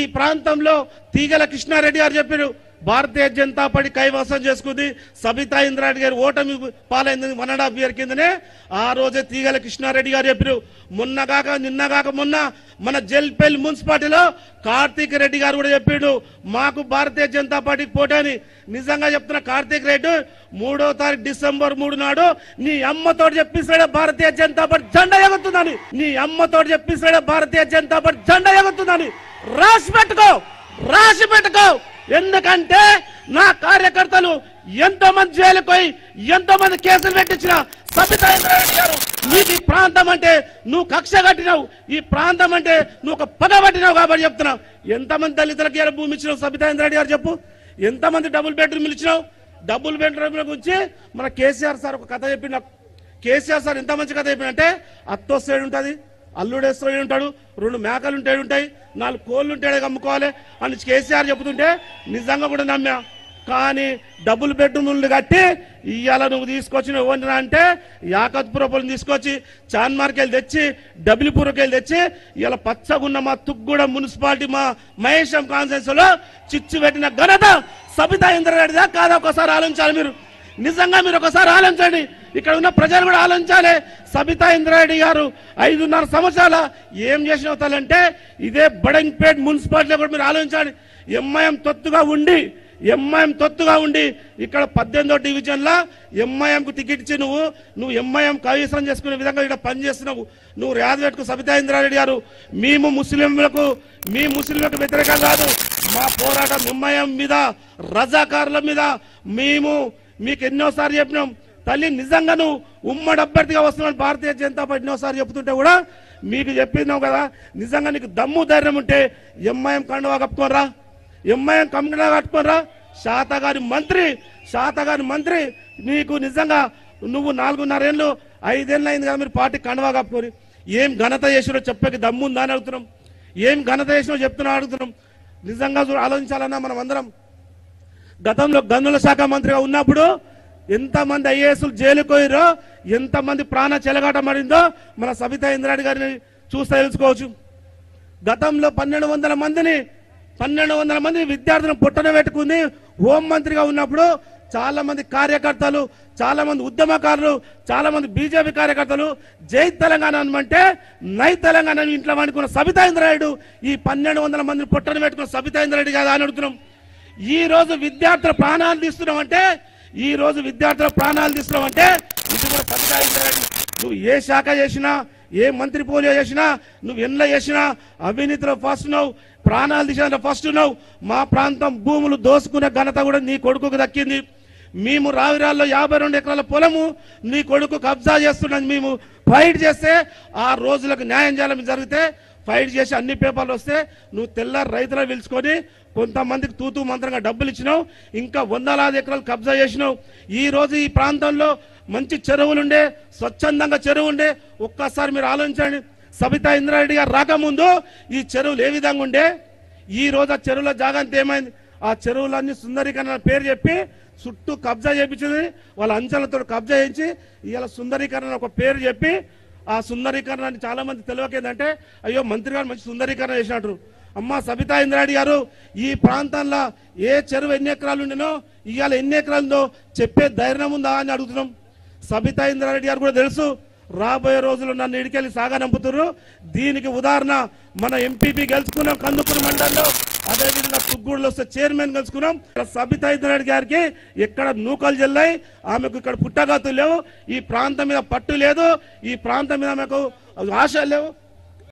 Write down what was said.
ఈ ప్రాంతంలో తీగల కృష్ణారెడ్డి గారు చెప్పారు భారతీయ జనతా పార్టీ కైవసం చేసుకుంది సబితా ఇంద్రారెడ్డి గారు ఓటమి పాలైంది వన్ అండ్ హాఫ్ ఇయర్ కిందనే. ఆ రోజే తీగల కృష్ణారెడ్డి గారు చెప్పారు మొన్నగాక నిన్నగాక మొన్న మన జల్పల్లి మున్సిపాలిటీలో కార్తీక్ రెడ్డి గారు కూడా చెప్పాడు మాకు భారతీయ జనతా పార్టీకి పోటని. నిజంగా చెప్తున్న కార్తీక్ రెడ్డి మూడో తారీఖు డిసెంబర్ మూడు నాడు నీ అమ్మతో చెప్పిస్తాడే భారతీయ జనతా పార్టీ జెండా ఎగుతుందని నీ అమ్మతో చెప్పిస్తాడే భారతీయ జనతా పార్టీ జెండా ఎగుతుందని రాసి పెట్టుకో రాసి పెట్టుకో. ఎందుకంటే నా కార్యకర్తలు ఎంతో మంది జైలుకు పోయి ఎంతో మంది కేసులు పెట్టించిన సబితా ఇంద్రారెడ్డి గారు నీకు ఈ ప్రాంతం అంటే నువ్వు కక్ష కట్టినావు. ఈ ప్రాంతం అంటే నువ్వు ఒక పగ పట్టినావు కాబట్టి చెప్తున్నావు. ఎంతమంది దళితులకు ఇలా భూమి ఇచ్చినావు సబితా ఇంద్రారెడ్డి గారు చెప్పు. ఎంతమంది డబుల్ బెడ్రూమ్ ఇచ్చినావు? డబుల్ బెడ్రూమ్ గురించి మన కేసీఆర్ సార్ ఒక కథ చెప్పిన కేసీఆర్ సార్ ఎంత మంచి కథ చెప్పినంటే సైడ్ ఉంటుంది అల్లుడేస్తూ ఉంటాడు రెండు మేకలు ఉంటాయి ఉంటాయి నాలుగు కోళ్ళు ఉంటాడు అమ్ముకోవాలి అని కేసీఆర్ చెబుతుంటే నిజంగా కూడా నమ్మా. కానీ డబుల్ బెడ్రూమ్లు కట్టి ఇవాళ నువ్వు తీసుకొచ్చిన ఎవరినా అంటే యాకత్పురపురం తీసుకొచ్చి చాన్మార్కెళ్ళి తెచ్చి డబ్ల్యూపూర్కెళ్ళి తెచ్చి ఇలా పచ్చగున్న మా తుగ్గూడ మున్సిపాలిటీ మా మహేశం కాన్సెన్స్లో చిచ్చు పెట్టిన ఘనత సబితా ఇంద్రారెడ్డిదా కాదా? ఒకసారి ఆలోచించాలి మీరు. నిజంగా మీరు ఒకసారి ఆలోచించండి. ఇక్కడ ఉన్న ప్రజలు కూడా ఆలోచించాలి. సబితా ఇంద్రారెడ్డి గారు ఐదున్నర సంవత్సరాల ఏం చేసిన అవుతారంటే ఇదే బడంగ్పేట్ మున్సిపాలిటీలో కూడా మీరు ఆలోచించండి ఎంఐఎం తొత్తుగా ఉండి ఎంఐఎం తొత్తుగా ఉండి ఇక్కడ పద్దెనిమిదో డివిజన్లో ఎంఐఎంకు టికెట్ ఇచ్చి నువ్వు నువ్వు ఎంఐఎం కైవసం చేసుకునే విధంగా ఇక్కడ పనిచేస్తున్నావు నువ్వు రాజవేట్కు సబితా ఇంద్రారెడ్డి గారు. మేము ముస్లింలకు మీ ముస్లింలకు వ్యతిరేకం కాదు. మా పోరాటం ఎంఐఎం మీద రజాకారుల మీద. మేము మీకు ఎన్నోసార్లు చెప్పినాం. తల్లి నిజంగా నువ్వు ఉమ్మడి అభ్యర్థిగా వస్తున్నావు భారతీయ జనతా పార్టీ ఎన్నోసార్లు చెప్తుంటే కూడా మీకు చెప్పినావు కదా. నిజంగా నీకు దమ్ము ధైర్యం ఉంటే ఎంఐఎం కండువా కప్పుకోరా ఎంఐఎం కండువా కట్టుకోరా శాతగారి మంత్రి శాతగారి మంత్రి నీకు నిజంగా నువ్వు నాలుగున్నరేళ్ళు ఐదేళ్ళు అయింది కదా మీరు పార్టీ కండువా కప్పుకొని. ఏం ఘనత చేసినో చెప్పేకి దమ్ము ఉందా అని అడుగుతున్నాం. ఏం ఘనత చేసినో చెప్తున్నా అడుగుతున్నాం. నిజంగా చూ- ఆలోచించాలన్నా మనం అందరం గతంలో గనుల శాఖ మంత్రిగా ఉన్నప్పుడు ఎంతమంది ఐఏఎస్లు జైలుకు ఎంతమంది ప్రాణ చెలగాట మరిందో మన సబితా ఇంద్రారెడ్డి గారిని చూస్తే తెలుసుకోవచ్చు. గతంలో పన్నెండు వందల మందిని పన్నెండు వందల మంది విద్యార్థులను పుట్టన పెట్టుకుంది హోం మంత్రిగా ఉన్నప్పుడు చాలా మంది కార్యకర్తలు చాలా మంది ఉద్యమకారులు చాలా మంది బీజేపీ కార్యకర్తలు జై తెలంగాణ అనమంటే నై తెలంగాణ అని ఇంట్లో వండుకున్న సబితా ఇంద్రాయుడు ఈ పన్నెండు వందల మందిని పుట్టను పెట్టుకున్న సబితా ఇంద్రాయుడు కదా అని అడుగుతున్నాం. ఈ రోజు విద్యార్థుల ప్రాణాలు తీస్తున్నాం అంటే ఈ రోజు విద్యార్థుల ప్రాణాలు తీస్తున్నాం అంటే ఇది కూడా సబితా నువ్వు ఏ శాఖ చేసినా ఏ మంత్రి పోలియో చేసినా నువ్వు ఎన్న చేసినా అవినీతిలో ఫస్ట్ నువ్వు ప్రాణాలు తీసిన ఫస్ట్ నువ్వు మా ప్రాంతం భూములు దోసుకునే ఘనత కూడా నీ కొడుకుకు దక్కింది. మేము రావిరాల్లో యాభై రెండు ఎకరాల పొలము నీ కొడుకు కబ్జా చేస్తున్నది మేము ఫైట్ చేస్తే ఆ రోజులకు న్యాయం చేయాలని జరిగితే ఫైట్ చేసి అన్ని పేపర్లు వస్తే నువ్వు తెల్లారి రైతులను పిలుచుకొని కొంతమందికి తూతూ మంత్రంగా డబ్బులు ఇచ్చినావు ఇంకా వందలాది ఎకరాలు కబ్జా చేసినావు. ఈ రోజు ఈ ప్రాంతంలో మంచి చెరువులుండే స్వచ్ఛందంగా చెరువు ఉండే ఒక్కసారి మీరు ఆలోచించండి. సబితా ఇంద్రారెడ్డి గారు రాకముందు ఈ చెరువులు ఏ విధంగా ఉండే? ఈ రోజు ఆ చెరువుల జాగంత ఏమైంది? ఆ చెరువులన్నీ సుందరీకరణ పేరు చెప్పి చుట్టూ కబ్జా చేయించింది వాళ్ళ అంచెలతో కబ్జా చేయించి ఇవాళ సుందరీకరణ ఒక పేరు చెప్పి ఆ సుందరీకరణ అని చాలా మంది తెలియక ఏంటంటే అయ్యో మంత్రి గారు మంచి సుందరీకరణ చేసినట్టు. అమ్మ సబితా ఇంద్రాడి గారు ఈ ప్రాంతంలో ఏ చెరువు ఎన్ని ఎకరాలు ఉండినో ఇవాళ ఎన్ని ఎకరాలు ఉందో చెప్పే ధైర్యం ఉందా అని అడుగుతున్నాం. సబితా ఇంద్రారెడ్డి గారు కూడా తెలుసు రాబోయే రోజులు నన్ను ఇడికెళ్ళి సాగనంపుతున్నారు దీనికి ఉదాహరణ మన ఎంపీపీ గెలుచుకున్నాం కందుకూరు మండలంలో అదేవిధంగా తుగ్గూడులో వస్తే చైర్మన్ గెలుచుకున్నాం. సబితా ఇంద్రారెడ్డి గారికి ఎక్కడ నూకలు జల్లాయి ఆమెకు ఇక్కడ పుట్టగాతులు లేవు. ఈ ప్రాంతం మీద పట్టు లేదు ఈ ప్రాంతం మీద ఆమెకు ఆశ లేవు.